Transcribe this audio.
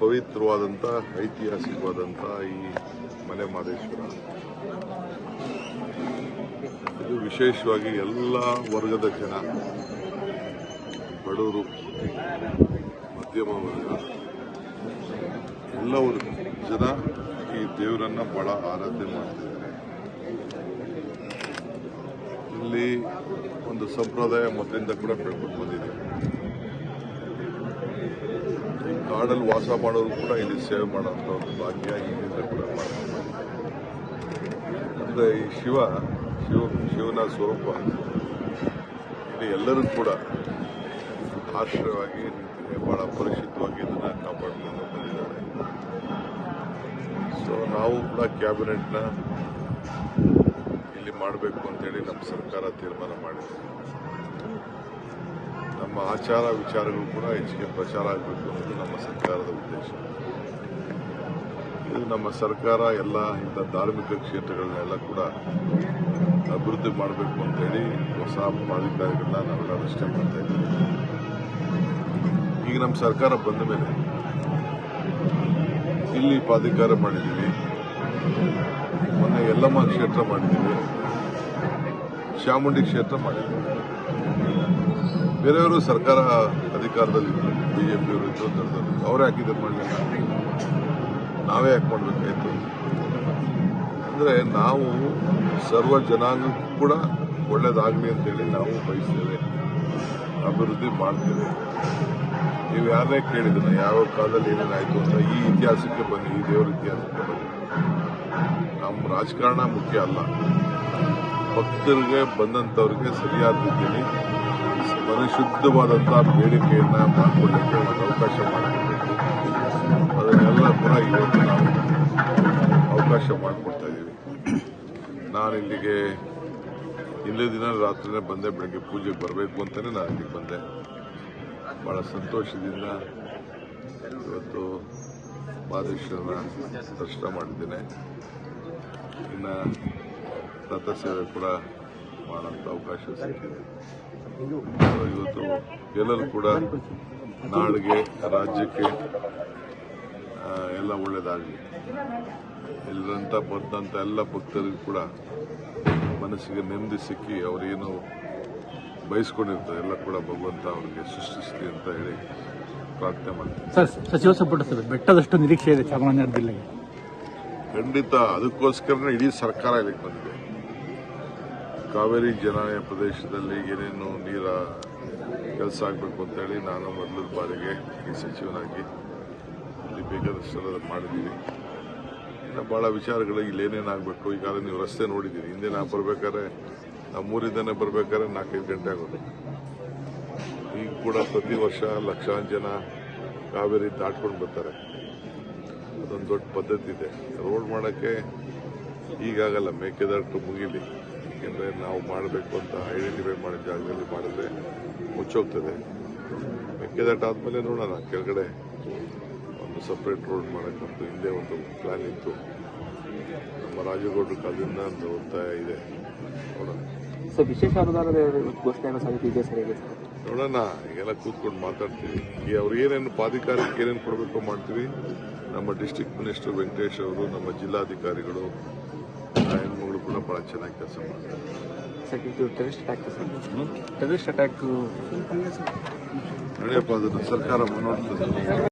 ಪವಿತ್ರವಾದಂಥ, ಐತಿಹಾಸಿಕವಾದಂಥ ಈ ಮಲೆ ಮಹದೇಶ್ವರ ಇದು ವಿಶೇಷವಾಗಿ ಎಲ್ಲ ವರ್ಗದ ಜನ, ಬಡವರು, ಮಧ್ಯಮ ವರ್ಗ ಎಲ್ಲವರು ಜನ ಈ ದೇವರನ್ನ ಬಹಳ ಆರಾಧನೆ ಮಾಡ್ತಿದ್ದಾರೆ. ಇಲ್ಲಿ ಒಂದು ಸಂಪ್ರದಾಯ ಮೊದಲಿಂದ ಕೂಡ ಬೆಳ್ಕೊಂಡು ಕಾಡಲ್ಲಿ ವಾಸ ಮಾಡೋರು ಕೂಡ ಇಲ್ಲಿ ಸೇವೆ ಮಾಡೋಂಥ ಒಂದು ಭಾಗ್ಯ ಇಲ್ಲಿಂದ ಕೂಡ. ಅಂದ್ರೆ ಈ ಶಿವ ಶಿವ, ಶಿವನ ಸ್ವರೂಪ. ಇಲ್ಲಿ ಎಲ್ಲರೂ ಕೂಡ ಆಶ್ರಯವಾಗಿ ಬಹಳ ಪರಿಶುದ್ಧವಾಗಿ ಇದನ್ನ ಕಾಪಾಡಿಕೊಂಡು ಬಂದಿದ್ದಾರೆ. ಸೊ ನಾವು ಕೂಡ ಕ್ಯಾಬಿನೆಟ್ನ ಇಲ್ಲಿ ಮಾಡಬೇಕು ಅಂತೇಳಿ ನಮ್ಮ ಸರ್ಕಾರ ತೀರ್ಮಾನ ಮಾಡಿದೆ. ನಮ್ಮ ಆಚಾರ ವಿಚಾರಗಳು ಕೂಡ ಹೆಚ್ಚಿಗೆ ಪ್ರಚಾರ ಆಗಬೇಕು ಅನ್ನೋದು ನಮ್ಮ ಸರ್ಕಾರದ ಉದ್ದೇಶ. ಇದು ನಮ್ಮ ಸರ್ಕಾರ ಎಲ್ಲ ಇಂಥ ಧಾರ್ಮಿಕ ಕ್ಷೇತ್ರಗಳನ್ನೆಲ್ಲ ಕೂಡ ಅಭಿವೃದ್ಧಿ ಮಾಡಬೇಕು ಅಂತೇಳಿ ಹೊಸ ಪ್ರಾಧಿಕಾರಗಳನ್ನ ನಾವೆಲ್ಲ ರಚನೆ ಮಾಡ್ತಾ ಇದ್ದೀವಿ. ಈಗ ನಮ್ಮ ಸರ್ಕಾರ ಬಂದ ಮೇಲೆ ಇಲ್ಲಿ ಪ್ರಾಧಿಕಾರ ಮಾಡಿದ್ದೀವಿ. ಮೊನ್ನೆ ಯಲ್ಲಮ್ಮ ಕ್ಷೇತ್ರ ಮಾಡಿದ್ದೀವಿ. ಚಾಮುಂಡಿ ಕ್ಷೇತ್ರ ಮಾಡಿದ್ದೀವಿ. ಬೇರೆಯವರು ಸರ್ಕಾರ ಅಧಿಕಾರದಲ್ಲಿ ಬಿಜೆಪಿಯವರು ಇದ್ರು ದೊಡ್ಡದವರು ಅವರೇ ಹಾಕಿದ್ರೆ ಮಾಡಲಿಲ್ಲ ನಾವೇ ಯಾಕೆ ಮಾಡಬೇಕಾಯ್ತು? ಅಂದರೆ ನಾವು ಸರ್ವ ಜನಾಂಗಕ್ಕೂ ಕೂಡ ಒಳ್ಳೇದಾಗಲಿ ಅಂತೇಳಿ ನಾವು ಬಯಸ್ತೇವೆ. ಅಭಿವೃದ್ಧಿ ಮಾಡ್ತೇವೆ. ನೀವು ಯಾರನ್ನೇ ಕೇಳಿದ್ರೆ ಯಾವ ಕಾಲದಲ್ಲಿ ಏನೇನಾಯಿತು ಅಂತ ಈ ಇತಿಹಾಸಕ್ಕೆ ಬನ್ನಿ, ಈ ದೇವರ ಇತಿಹಾಸಕ್ಕೆ ಬನ್ನಿ. ನಮ್ಮ ರಾಜಕಾರಣ ಮುಖ್ಯ ಅಲ್ಲ. ಭಕ್ತರಿಗೆ ಬಂದಂಥವ್ರಿಗೆ ಸರಿಯಾದ ರೀತಿಯಲ್ಲಿ ಪರಿಶುದ್ಧವಾದಂಥ ಬೇಡಿಕೆಯನ್ನ ಮಾಡಿಕೊಳ್ಳಿಕ್ಕೆ ಒಂದು ಅವಕಾಶ ಮಾಡಬೇಕು ಅದನ್ನೆಲ್ಲ ಕೂಡ ಇವತ್ತು ನಾವು ಅವಕಾಶ ಮಾಡಿಕೊಡ್ತಾ ಇದ್ದೀವಿ. ನಾನು ಇಲ್ಲಿಗೆ ಇಲ್ಲೇ ದಿನ ರಾತ್ರಿನೇ ಬಂದೆ, ಬೆಳಗ್ಗೆ ಪೂಜೆಗೆ ಬರಬೇಕು ಅಂತಲೇ ನಾನು ಇಲ್ಲಿಗೆ ಬಂದೆ. ಭಾಳ ಸಂತೋಷದಿಂದ ಇವತ್ತು ಮಾದೇಶ್ವರನ ದರ್ಶನ ಮಾಡಿದ್ದೇನೆ. ಇನ್ನು ರಥಸೇವೆ ಕೂಡ ಮಾಡೋಂಥ ಅವಕಾಶ ಸಿಕ್ಕಿದೆ. ಇವತ್ತು ಎಲ್ಲರೂ ಕೂಡ ನಾಡಿಗೆ ರಾಜ್ಯಕ್ಕೆ ಎಲ್ಲ ಒಳ್ಳೇದಾಗಲಿ. ಎಲ್ಲರಂತ ಬಂದಂಥ ಎಲ್ಲ ಭಕ್ತರಿಗೂ ಕೂಡ ಮನಸ್ಸಿಗೆ ನೆಮ್ಮದಿ ಸಿಕ್ಕಿ ಅವರೇನು ಬಯಸ್ಕೊಂಡಿರ್ತಾರೆ. ಎಲ್ಲ ಕೂಡ ಭಗವಂತ ಅವರಿಗೆ ಸೃಷ್ಟಿಸಲಿ ಅಂತ ಹೇಳಿ ಪ್ರಾರ್ಥನೆ ಮಾಡ್ತೀನಿ. ಸರ್ ಸಚಿವ ಸಂಪುಟ ಸಭೆ ಬೆಟ್ಟದಷ್ಟು ನಿರೀಕ್ಷೆ ಇದೆ ಚಾಮರಾಜನಗರ ಜಿಲ್ಲೆಗೆ. ಖಂಡಿತ. ಅದಕ್ಕೋಸ್ಕರನೇ ಇಡೀ ಸರ್ಕಾರ ಇಲ್ಲಿಗೆ ಬಂದಿದೆ. ಕಾವೇರಿ ಜಲಾನಯ ಪ್ರದೇಶದಲ್ಲಿ ಏನೇನು ನೀರ ಕೆಲಸ ಆಗಬೇಕು ಅಂತೇಳಿ ನಾನು ಮೊದಲ ಬಾರಿಗೆ ಈ ಸಚಿವನಾಗಿ ಇಲ್ಲಿ ಬೇಕಾದಷ್ಟೆಲ್ಲ ಮಾಡಿದ್ದೀವಿ ಇನ್ನು ಭಾಳ ವಿಚಾರಗಳು ಇಲ್ಲಿ ಏನೇನಾಗಬೇಕು ಈಗಾಗಲೇ ನೀವು ರಸ್ತೆ ನೋಡಿದ್ದೀರಿ. ಹಿಂದೆ ನಾವು ಬರಬೇಕಾದ್ರೆ ನಮ್ಮೂರಿಂದನೇ ಬರಬೇಕಾದ್ರೆ ನಾಲ್ಕೈದು ಗಂಟೆ ಆಗೋದು. ಈಗ ಕೂಡ ಪ್ರತಿ ವರ್ಷ ಲಕ್ಷಾಂತರ ಜನ ಕಾವೇರಿ ದಾಟ್ಕೊಂಡು ಬರ್ತಾರೆ. ಅದೊಂದು ದೊಡ್ಡ ಪದ್ಧತಿ ಇದೆ. ರೋಡ್ ಮಾಡೋಕ್ಕೆ ಈಗಾಗಲ್ಲ ಮೇಕೆದಾಟು ಮುಗಿಲಿ. ಏಕೆಂದರೆ ನಾವು ಮಾಡಬೇಕು ಅಂತ ಐಡೆಂಟಿಫೈ ಮಾಡಿದ ಜಾಗದಲ್ಲಿ ಮಾಡಿದ್ರೆ ಮುಚ್ಚೋಗ್ತದೆ. ಮೆಕ್ಕೆದಾಟ ಆದಮೇಲೆ ನೋಡೋಣ. ಕೆಳಗಡೆ ಒಂದು ಸಪ್ರೇಟ್ ರೋಡ್ ಮಾಡೋಕ್ಕಂತೂ ಹಿಂದೆ ಒಂದು ಪ್ಲಾನ್ ಇತ್ತು. ನಮ್ಮ ರಾಜಗೌಡ ಕಾಲದಿಂದ ಒಂದು ಒತ್ತಾಯ ಇದೆ. ನೋಡೋಣ. ಸರ್ ವಿಶೇಷ ಅನುದಾನದ ಘೋಷಣೆಯನ್ನು ಸಮಿತಿ ಸರ್ ನೋಡೋಣ. ಈಗೆಲ್ಲ ಕೂತ್ಕೊಂಡು ಮಾತಾಡ್ತೀವಿ. ಈ ಅವ್ರು ಏನೇನು ಪಾಧಿಕಾರಕ್ಕೆ ಏನೇನು ಕೊಡಬೇಕು ಮಾಡ್ತೀವಿ. ನಮ್ಮ ಡಿಸ್ಟಿಕ್ ಮಿನಿಸ್ಟರ್ ವೆಂಕಟೇಶ್ ಅವರು ನಮ್ಮ ಜಿಲ್ಲಾಧಿಕಾರಿಗಳು ಕೂಡ ಬಹಳ ಚೆನ್ನಾಗಿ ಕೆಲಸ ಮಾಡ್ತಾರೆ. ಸರ್ ಇದು terrorist attack sir? Terrorist attack ನಡೆಯಪ್ಪ ಅದನ್ನು ಸರ್ಕಾರ